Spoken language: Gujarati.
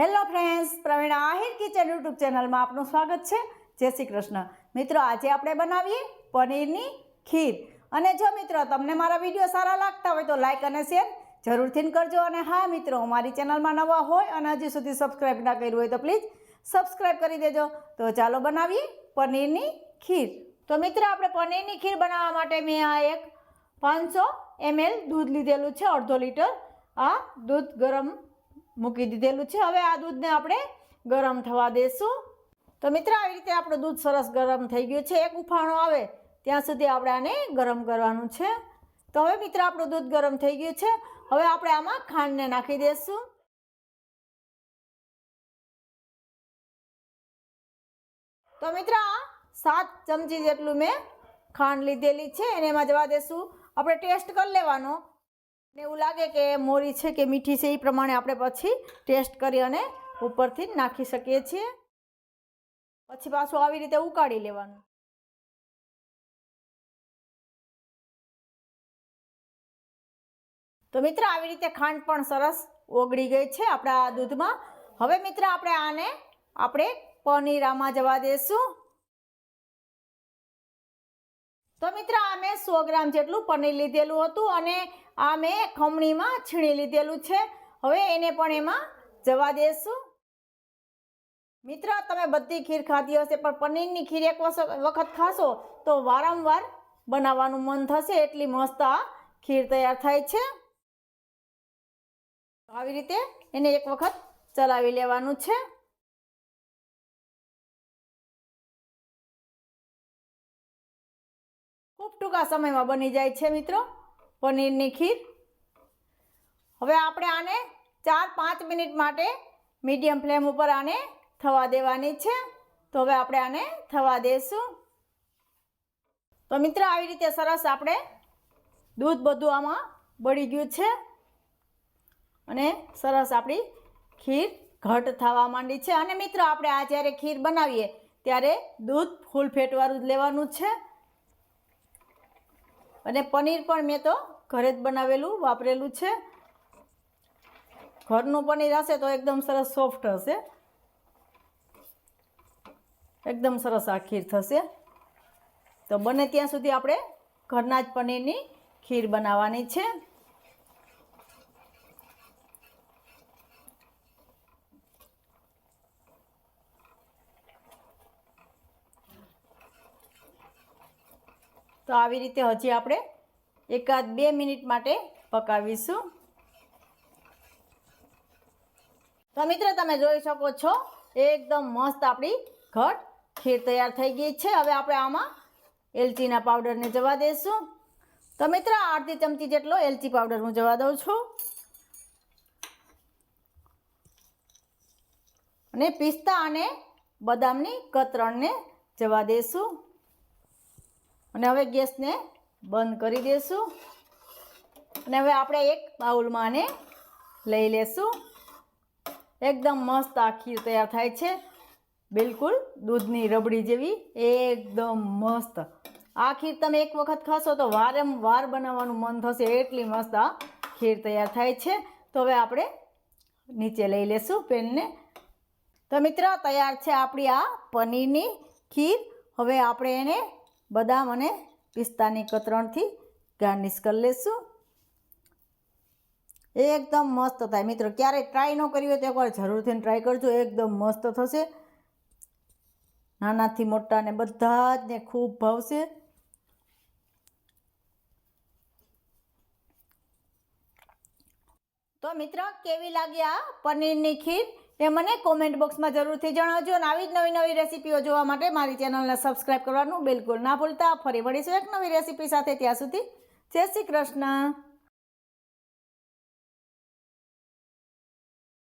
Hello friends Pravin Ahir kitchen YouTube ચેનલમાં આપનું સ્વાગત છે. જય શ્રી કૃષ્ણ. મિત્રો, આજે આપણે બનાવીએ પનીરની ખીર. અને જો મિત્રો તમને મારા વીડિયો સારા લાગતા હોય તો લાઇક અને શેર જરૂરથી કરજો. અને હા મિત્રો મારી ચેનલમાં નવા હોય અને હજી સુધી સબસ્ક્રાઈબ ના કર્યું હોય તો પ્લીઝ સબસ્ક્રાઈબ કરી દેજો. તો ચાલો બનાવીએ પનીરની ખીર. તો મિત્રો, આપણે પનીરની ખીર બનાવવા માટે મેં આ એક પાંચસો એમએલ દૂધ લીધેલું છે. અડધો લીટર આ દૂધ ગરમ મૂકી દીધેલું છે. હવે આ દૂધને આપણે ગરમ થવા દેશું. તો મિત્ર, આવી રીતે આપણું દૂધ સરસ ગરમ થઈ ગયું છે. એક ઉફાણો આવે ત્યાં સુધી આપણે આને ગરમ કરવાનું છે. તો હવે મિત્ર, આપણું દૂધ ગરમ થઈ ગયું છે. હવે આપણે આમાં ખાંડને નાખી દઈશું તો મિત્ર સાત ચમચી જેટલું મેં ખાંડ લીધેલી છે. એને એમાં જવા દેશું. આપણે ટેસ્ટ કરી લેવાનો. ને એવું લાગે કે મોરી છે કે મીઠી છે એ પ્રમાણે આપણે પછી ટેસ્ટ કરી અને ઉપરથી નાખી શકીએ છીએ. પછી પાછું આવી રીતે ઉકાળી લેવાનું. તો મિત્ર, આવી રીતે ખાંડ પણ સરસ ઓગળી ગઈ છે આપણા દૂધમાં. હવે મિત્ર, આપણે આને, આપણે પનીર આમાં જવા દઈશું તો મિત્ર આ મેં સો ગ્રામ જેટલું પનીર લીધેલું હતું અને આ મેં ખમણીમાં છીણી લીધેલું છે. હવે એને પણ એમાં જવા દઈશું મિત્ર, તમે બધી ખીર ખાધી હશે, પણ પનીરની ખીર એક વખત ખાશો તો વારંવાર બનાવવાનું મન થશે. એટલી મસ્ત આ ખીર તૈયાર થાય છે. આવી રીતે એને એક વખત ચલાવી લેવાનું છે. ખૂબ ટૂંકા સમયમાં બની જાય છે મિત્રો. પનીરની ખીર. હવે આપણે આને ચાર પાંચ મિનિટ માટે મીડિયમ ફ્લેમ ઉપર આને થવા દેવાની છે. તો હવે આપણે આને થવા દઈશું તો મિત્ર, આવી રીતે સરસ આપણે દૂધ બધું આમાં બળી ગયું છે. અને સરસ આપણી ખીર ઘટ થવા માંડી છે. અને મિત્રો, આપણે આ જ્યારે ખીર બનાવીએ, ત્યારે દૂધ ફૂલ ફેટવાળું જ લેવાનું છે. અને પનીર પણ મેં તો ઘરે જ બનાવેલું, વાપરેલું છે. ઘરનું પનીર હશે તો એકદમ સરસ સોફ્ટ હશે. એકદમ સરસ આ ખીર થશે. તો બને ત્યાં સુધી આપણે ઘરના જ પનીરની ખીર બનાવવાની છે. તો આવી રીતે હજી આપણે એકાદ બે મિનિટ માટે પકાવીશું. તો મિત્ર, તમે જોઈ શકો છો, એકદમ મસ્ત આપણી ઘટ ખીર તૈયાર થઈ ગઈ છે. હવે આપણે આમાં એલચીના પાવડરને જવા દઈશું તો મિત્ર અડધી ચમચી જેટલો એલચી પાવડર હું જવા દઉં છું. અને પિસ્તા અને બદામની કતરણને જવા દઈશું અને હવે ગેસને બંધ કરી દઈશું અને હવે આપણે એક બાઉલમાં આને લઈ લેશું. એકદમ મસ્ત આ ખીર તૈયાર થાય છે. બિલકુલ દૂધની રબડી જેવી, એકદમ મસ્ત. આ ખીર તમે એક વખત ખાશો તો વારંવાર બનાવવાનું મન થશે. એટલી મસ્ત આ ખીર તૈયાર થાય છે. તો હવે આપણે નીચે લઈ લેશું પેનને. તો મિત્ર, તૈયાર છે આપણી આ પનીરની ખીર. હવે આપણે એને બદામ અને પિસ્તાની કતરણથી ગાર્નિશ કરી લેશું. એકદમ મસ્ત થાય. મિત્રો ક્યારેય ટ્રાય ન કરી હોય તો એકવાર જરૂરથી ટ્રાય કરજો. એકદમ મસ્ત થશે. નાનાથી મોટાને બધા જ ને ખૂબ ભાવશે. તો મિત્ર, કેવી લાગી આ પનીરની ખીર? એ મને કોમેન્ટ બોક્સમાં જરૂરથી જણાવજો અને આવી જ નવી નવી રેસીપીઓ જોવા માટે મારી ચેનલને સબસ્ક્રાઈબ કરવાનું બિલકુલ ના ભૂલતા. ફરી વળીશું એક નવી રેસીપી સાથે. ત્યાં સુધી જય શ્રી કૃષ્ણ.